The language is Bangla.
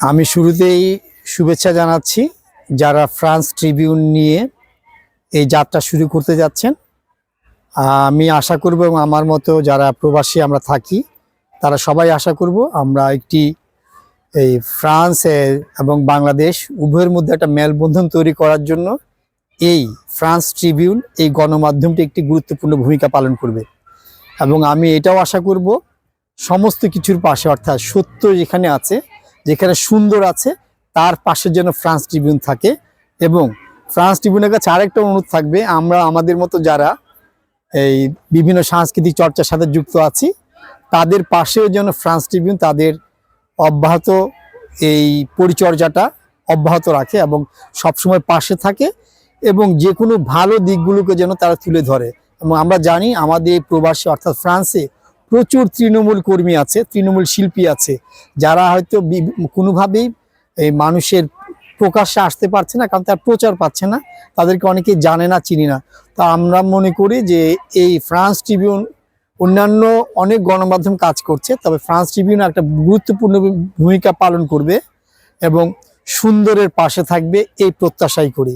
আমি শুরুতেই শুভেচ্ছা জানাচ্ছি যারা ফ্রান্স ট্রিবিউন নিয়ে এই যাত্রা শুরু করতে যাচ্ছেন। আমি আশা করব এবং আমার মতো যারা প্রবাসী আমরা থাকি, তারা সবাই আশা করব আমরা একটি এই ফ্রান্স এবং বাংলাদেশ উভয়ের মধ্যে একটা মেলবন্ধন তৈরি করার জন্য এই ফ্রান্স ট্রিবিউন এই গণমাধ্যমটি একটি গুরুত্বপূর্ণ ভূমিকা পালন করবে। এবং আমি এটাও আশা করব সমস্ত কিছুর পাশে, অর্থাৎ সত্য যেখানে আছে যেখানে সুন্দর আছে, তার পাশে যেন ফ্রান্স ট্রিবিউন থাকে। এবং ফ্রান্স ট্রিবিউনের কাছে আরেকটা অনুরোধ থাকবে, আমরা আমাদের মতো যারা এই বিভিন্ন সাংস্কৃতিক চর্চার সাথে যুক্ত আছি, তাদের পাশেও যেন ফ্রান্স ট্রিবিউন তাদের অব্যাহত এই পরিচর্যাটা অব্যাহত রাখে এবং সবসময় পাশে থাকে এবং যে কোনো ভালো দিকগুলোকে যেন তারা তুলে ধরে। এবং আমরা জানি আমাদের প্রবাসী, অর্থাৎ ফ্রান্সে প্রচুর তৃণমূল কর্মী আছে, তৃণমূল শিল্পী আছে, যারা হয়তো কোনোভাবেই এই মানুষের প্রকাশ্যে আসতে পারছে না, কারণ তার প্রচার পাচ্ছে না, তাদেরকে অনেকে জানে না, চিনি না। তা আমরা মনে করি যে এই ফ্রান্স ট্রিবিউন অন্যান্য অনেক গণমাধ্যম কাজ করছে, তবে ফ্রান্স ট্রিবিউন একটা গুরুত্বপূর্ণ ভূমিকা পালন করবে এবং সুন্দরের পাশে থাকবে, এই প্রত্যাশাই করি।